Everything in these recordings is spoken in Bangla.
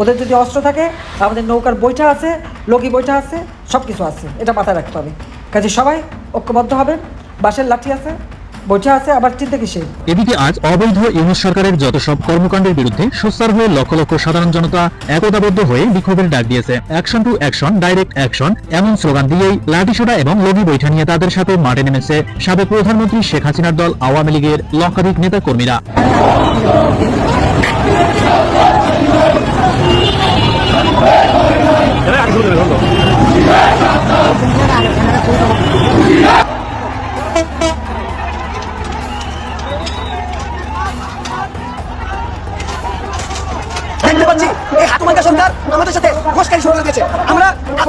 ওদের যদি অস্ত্র থাকে আমাদের নৌকার বইটা আছে, লগি বইটা আছে সব কিছু আছে। এটা মাথায় রাখতে হবে। কাজে সবাই ঐক্যবদ্ধ হবে বাঁশের লাঠি আছে বইটা আছে, আবার চিন্তা কিসে এদিকে আজ অবৈধ ইউনুস সরকারের যত সব কর্মকাণ্ডের বিরুদ্ধে সোচ্চার হয়ে লক্ষ লক্ষ সাধারণ জনতা একতাবদ্ধ হয়ে বিক্ষোভের ডাক দিয়েছে। Action to action, direct action, এমন স্লোগান দিয়েই লাঠিসোটা এবং লগি বৈঠা নিয়ে তাদের সাথে মাঠে নেমেছে সাবেক প্রধানমন্ত্রী শেখ হাসিনার দল, আওয়ামী লীগের লক্ষাধিক নেতা কর্মীরা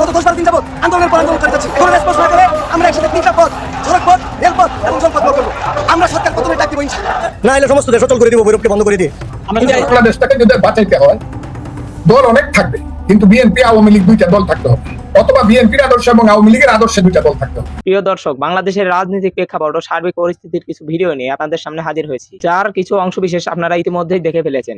গত দশ বারো দিন যাবত আন্দোলনের পর আন্দোলন করে যাচ্ছি কোনো রেসপন্স না করে আমরা একসাথে তিনটা পথ সড়ক পথ রেলপথ এবং জলপথ বন্ধ করব। আমরা সরকার প্রথমে ডাক দিব না এলে সমস্ত দেশ অচল করে দিব বৈরবকে বন্ধ করে দিয়ে। বাংলাদেশটাকে যদি বাঁচাইতে হয় দল অনেক থাকবে কিন্তু বিএনপি আওয়ামী লীগ দুইটা দল থাকতে হবে। অথবা বিএনপির আদর্শ এবং আওয়ামী লীগের আদর্শে দুইটা দল থাকতে প্রিয় দর্শক বাংলাদেশের রাজনৈতিক প্রেক্ষাপট ও সার্বিক পরিস্থিতির কিছু ভিডিও নিয়ে আপনাদের সামনে হাজির হয়েছি। যার কিছু অংশ বিশেষ আপনারা ইতিমধ্যেই দেখে ফেলেছেন।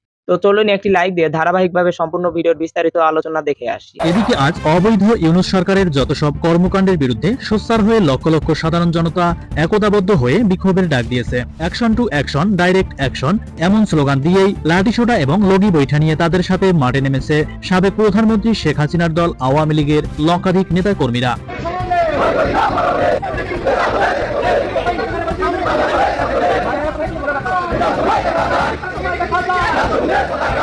তো চলুন একটি লাইক দিয়ে ধারাবাহিকভাবে সম্পূর্ণ ভিডিওর বিস্তারিত আলোচনা দেখে আসি। এদিকে আজ অবৈধ ইউনুস সরকারের যত সব কর্মকাণ্ডের বিরুদ্ধে সোচ্চার হয়ে লক্ষ লক্ষ সাধারণ জনতা একতাবদ্ধ হয়ে বিক্ষোভের ডাক দিয়েছে। Action to action, direct action, এমন স্লোগান দিয়েই লাঠিসোটা এবং লগি বৈঠা নিয়ে তাদের সাথে মাঠে নেমেছে সাবেক প্রধানমন্ত্রী শেখ হাসিনার দল, আওয়ামী লীগের লক্ষাধিক নেতা কর্মীরা দেখতে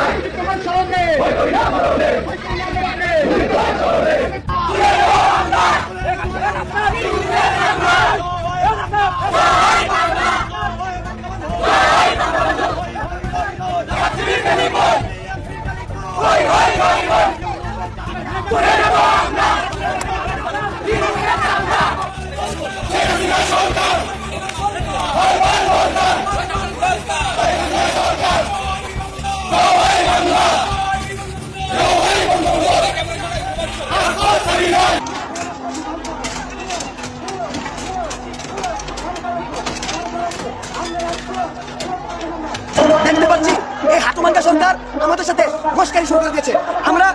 হাতুমাঙ্গা সরকার আমাদের সাথে ঘোষকারী শুরু করে দিয়েছে আমরা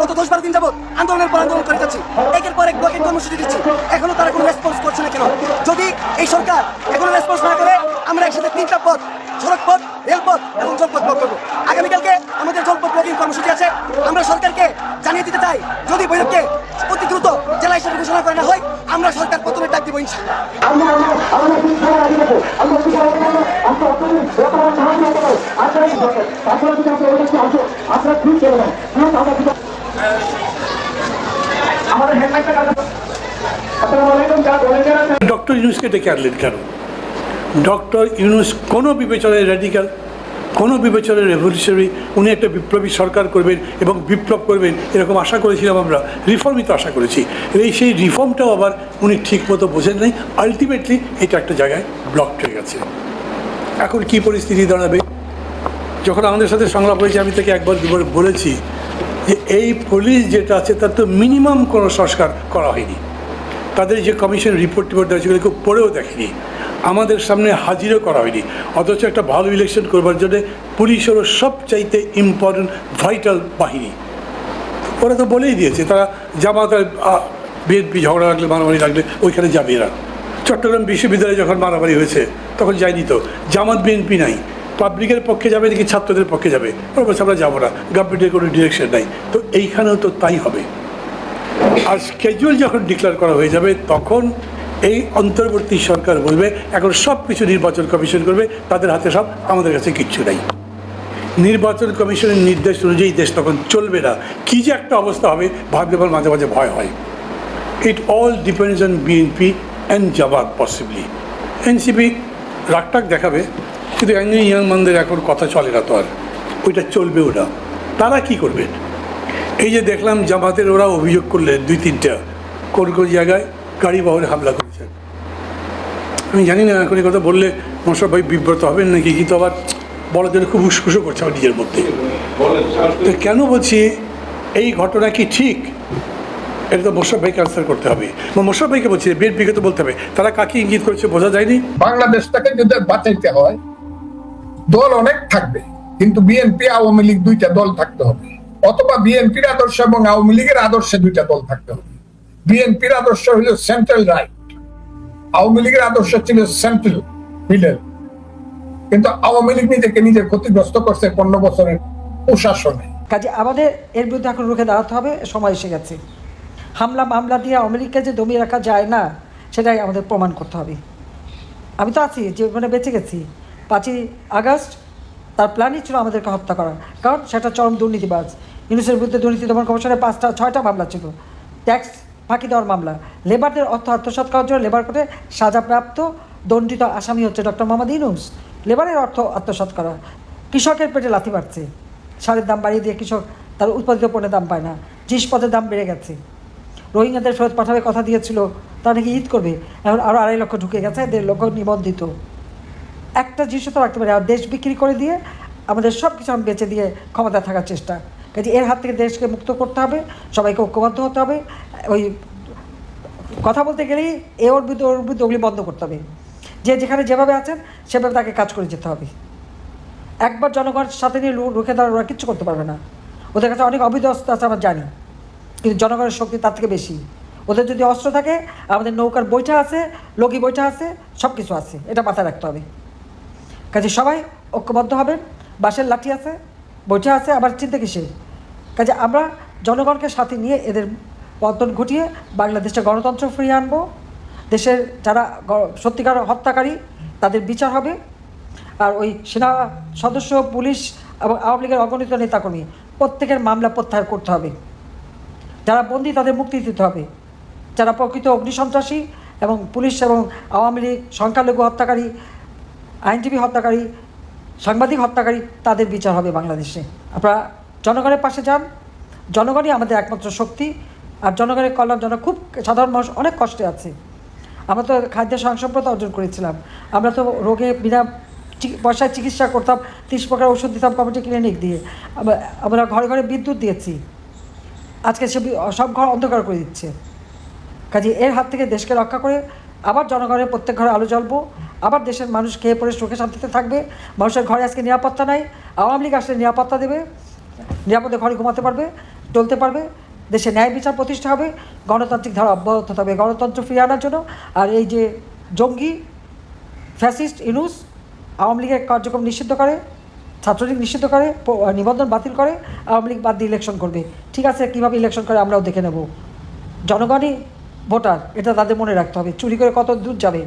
গত দশ বারো দিন যাবত আন্দোলনের পর আন্দোলন করে যাচ্ছি একের পর এক ব্লকের কর্মসূচি দিচ্ছি এখনও তারা কোনো রেসপন্স করছে না কেন যদি এই সরকার এখনও রেসপন্স না করে আমরা একসাথে তিনটা পথ সড়ক পথ রেলপথ এবং জলপথ ব্লক করব আগামীকালকে আমাদের জলপথ ব্লকিং কর্মসূচি আছে আমরা সরকারকে জানিয়ে দিতে চাই যদি বৈরবকে অতি দ্রুত জেলা হিসেবে ঘোষণা করে না হয় আমরা সরকার প্রথমে ডাক দিব ইনশাল্লাহ ডক্টর ইউনুসকে ডেকে আনলেন কেন? ডক্টর ইউনুস কোনো বিবেচনায় র্যাডিক্যাল কোনো বিবেচনায় রেভলিউশনারি উনি একটা বিপ্লবী সরকার করবেন এবং বিপ্লব করবেন এরকম আশা করেছিলাম আমরা রিফর্মই তো আশা করেছি। এই সেই রিফর্মটাও আবার উনি ঠিক মতো বোঝেন নাই। আলটিমেটলি এটা একটা জায়গায় ব্লক হয়ে গেছে। এখন কি পরিস্থিতি দাঁড়াবে? যখন আমাদের সাথে সংলাপ হয়েছে, আমি তাকে একবার দুবার বলেছি যে এই পুলিশ যেটা আছে, তার তো মিনিমাম কোনো সংস্কার করা হয়নি। তাদের যে কমিশন রিপোর্ট টিপোর্ট দেওয়া সেগুলো কেউ পড়েও দেখেনি। আমাদের সামনে হাজিরও করা হয়নি। অথচ একটা ভালো ইলেকশন করবার জন্য পুলিশ হলো সবচাইতে ইম্পর্টেন্ট ভাইটাল বাহিনী। ওরা তো বলেই দিয়েছে, তারা জামাত বিএনপি ঝগড়া লাগলে, মারামারি লাগলে, ওইখানে যাবে এরা। চট্টগ্রাম বিশ্ববিদ্যালয়ে যখন মারামারি হয়েছে, তখন যায়নি তো। জামাত বিএনপি নাই। পাবলিকের পক্ষে যাবে নাকি ছাত্রদের পক্ষে যাবে? বলছে আমরা যাব না। গভর্নমেন্টের কোনো ডিরেকশন নাই। তো এইখানেও তো তাই হবে। আর স্কেজুয়াল যখন ডিক্লেয়ার করা হয়ে যাবে, তখন এই অন্তর্বর্তী সরকার বলবে, এখন সব কিছু নির্বাচন কমিশন করবে। তাদের হাতে সব আমাদের কাছে কিচ্ছু নাই। নির্বাচন কমিশনের নির্দেশ অনুযায়ী দেশ তখন চলবে না। কী যে একটা অবস্থা হবে ভাবলে পর মাঝে মাঝে ভয় হয়। It all depends on BNP and Jamaat possibly NCP রাগটাক দেখাবে। কিন্তু অ্যাংলি ইয়াং মানদের এখন কথা চলে না তো আর। ওইটা চলবেও না। তারা কি করবেন এই যে দেখলাম জামাতের ওরা অভিযোগ করলেন দুই তিনটা। কোন কোন জায়গায় গাড়ি বহরে হামলা করেছেন। আমি জানি না, এখন এই কথা বললে মশা ভাই বিব্রত হবেন নাকি? কিন্তু আবার বলার জন্য খুব উস্কুসো করছে আমার নিজের মধ্যে। তো কেন বলছি, এই ঘটনা কি ঠিক? এটা তো মোশারফ ভাইকে আনসার করতে হবে। বা মোশারফ ভাইকে বলছি, বিএনপিকে তো বলতে হবে। তারা কাকে ইঙ্গিত করেছে, বোঝা যায়নি? বাংলাদেশটাকে যদি বাঁচাইতে হয় দল অনেক থাকবে, কিন্তু বিএনপি আওয়ামী লীগ দুইটা দল থাকতে হবে। অথবা বিএনপির আদর্শ এবং আওয়ামী লীগের আদর্শে দুইটা দল থাকতে হবে। বিএনপির আদর্শ হইল সেন্ট্রাল রাইট আওয়ামী লীগের আদর্শ ছিল সেন্ট্রাল মিডল কিন্তু আওয়ামী লীগ নিজেকে নিজে ক্ষতিগ্রস্ত করছে পনেরো বছরের প্রশাসনে। কাজে আমাদের এর বিরুদ্ধে এখন রুখে দাঁড়াতে হবে, সময় এসে গেছে। হামলা মামলা দিয়ে আমেরিকা যে দমিয়ে রাখা যায় না, সেটাই আমাদের প্রমাণ করতে হবে। আমি তো আছি যে মানে বেঁচে গেছি। পাঁচই আগস্ট, তার প্ল্যানই ছিল আমাদেরকে হত্যা করা। কারণ সেটা চরম দুর্নীতিবাজ। ইউনিসের বিরুদ্ধে দুর্নীতি দমন কমিশনের পাঁচটা, ছয়টা মামলা ছিল। ট্যাক্স ফাঁকি দেওয়ার মামলা। লেবারদের অর্থ আত্মসাৎ করার জন্য লেবার কোর্টে সাজাপ্রাপ্ত দণ্ডিত আসামি হচ্ছে ডক্টর মোহাম্মদ ইনুস লেবারের অর্থ আত্মসাৎ করা। কৃষকের পেটে লাথি মারছে। সারের দাম বাড়িয়ে দিয়ে কৃষক তার উৎপাদিত পণ্যের দাম পায় না। জিনিসপত্রের দাম বেড়ে গেছে। রোহিঙ্গাদের ফেরত পাঠাবে কথা দিয়েছিল। তারা নাকি ঈদ করবে? এখন আরও আড়াই লক্ষ ঢুকে গেছে। দেড় লক্ষ নিবন্ধিত। একটা জিনিস তো রাখতে পারে, আর দেশ বিক্রি করে দিয়ে আমাদের সব কিছু আমি বেঁচে দিয়ে ক্ষমতায় থাকার চেষ্টা। কাজে এর হাত থেকে দেশকে মুক্ত করতে হবে, সবাইকে ঐক্যবদ্ধ হতে হবে, ওই কথা বলতে গেলেই এ ওর বিরুদ্ধে ওর বিরুদ্ধে ওগুলি বন্ধ করতে হবে। যে যেখানে যেভাবে আছেন, সেভাবে তাকে কাজ করে যেতে হবে। একবার জনগণের সাথে নিয়ে রুখে দাঁড়ানো, ওরা কিচ্ছু করতে পারবে না। ওদের কাছে অনেক অবৈধ অস্ত্র আছে, আমরা জানি। কিন্তু জনগণের শক্তি তার থেকে বেশি। ওদের যদি অস্ত্র থাকে, আমাদের নৌকার বইটা আছে, লগি বইটা আছে সব কিছু আছে, এটা মাথায় রাখতে হবে। কাজে সবাই ঐক্যবদ্ধ হবেন বাঁশের লাঠি আছে, বইটা আছে, আবার চিন্তা কিসের? কাজে আমরা জনগণকে সাথে নিয়ে এদের পতন ঘটিয়ে বাংলাদেশে গণতন্ত্র ফিরিয়ে আনব। দেশের যারা সত্যিকার হত্যাকারী, তাদের বিচার হবে। আর ওই সেনা সদস্য, পুলিশ এবং আওয়ামী লীগের অগণিত নেতাকর্মী, প্রত্যেকের মামলা প্রত্যাহার করতে হবে। যারা বন্দী, তাদের মুক্তি দিতে হবে। যারা প্রকৃত অগ্নিসন্ত্রাসী এবং পুলিশ এবং আওয়ামী লীগ, সংখ্যালঘু হত্যাকারী আইনজীবী হত্যাকারী, সাংবাদিক হত্যাকারী, তাদের বিচার হবে বাংলাদেশে। আপনারা জনগণের পাশে যান। জনগণই আমাদের একমাত্র শক্তি। আর জনগণের কল্যাণ জন্য খুব সাধারণ মানুষ অনেক কষ্টে আছে। আমরা তো খাদ্য স্বয়ংসম্পদ অর্জন করেছিলাম। আমরা তো রোগে বিনা পয়সায় চিকিৎসা করতাম, তিরিশ প্রকার ওষুধ দিতাম কমিটি ক্লিনিক দিয়ে। আমরা- ঘরে ঘরে বিদ্যুৎ দিয়েছি। আজকে সে সব ঘর অন্ধকার করে দিচ্ছে। কাজে এর হাত থেকে দেশকে রক্ষা করে আবার জনগণের প্রত্যেক ঘরে আলো জ্বলবো। আবার দেশের মানুষ খেয়ে পড়ে সুখে শান্তিতে থাকবে। মানুষের ঘরে আজকে নিরাপত্তা নাই। আওয়ামী লীগ আসলে নিরাপত্তা দেবে। নিরাপদে ঘরে ঘুমাতে পারবে, চলতে পারবে। দেশে ন্যায় বিচার প্রতিষ্ঠা হবে। গণতান্ত্রিক ধারা অব্যাহত থাকবে। গণতন্ত্র ফিরিয়ে আনার জন্য আর এই যে জঙ্গি, ফ্যাসিস্ট, ইনুস আওয়ামী লীগের কার্যক্রম নিষিদ্ধ করে, ছাত্রলীগ নিষিদ্ধ করে নিবন্ধন বাতিল করে, আওয়ামী লীগ বাদ দিয়ে ইলেকশন করবে। ঠিক আছে, কীভাবে ইলেকশন করে আমরাও দেখে নেব। জনগণই ভোটার, এটা তাদের মনে রাখতে হবে। চুরি করে কত দূর যাবে?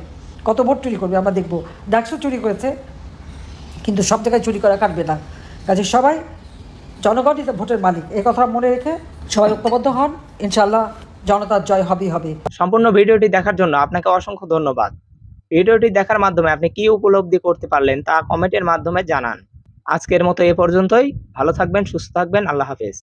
কত ভোট চুরি করবে, আমরা দেখব। ডাকসু চুরি করেছে, কিন্তু সব জায়গায় চুরি করা কাটবে না। কাজে সবাই, জনগণই ভোটের মালিক। এই কথা মনে রেখে সবাই ঐক্যবদ্ধ হন ইনশাল্লাহ জনতার জয় হবেই হবে। সম্পূর্ণ ভিডিওটি দেখার জন্য আপনাকে অসংখ্য ধন্যবাদ। ভিডিওটি দেখার মাধ্যমে আপনি কি উপলব্ধি করতে পারলেন তা কমেন্টের মাধ্যমে জানান। আজকের মতো এ পর্যন্তই, ভালো থাকবেন, সুস্থ থাকবেন, আল্লাহ হাফেজ।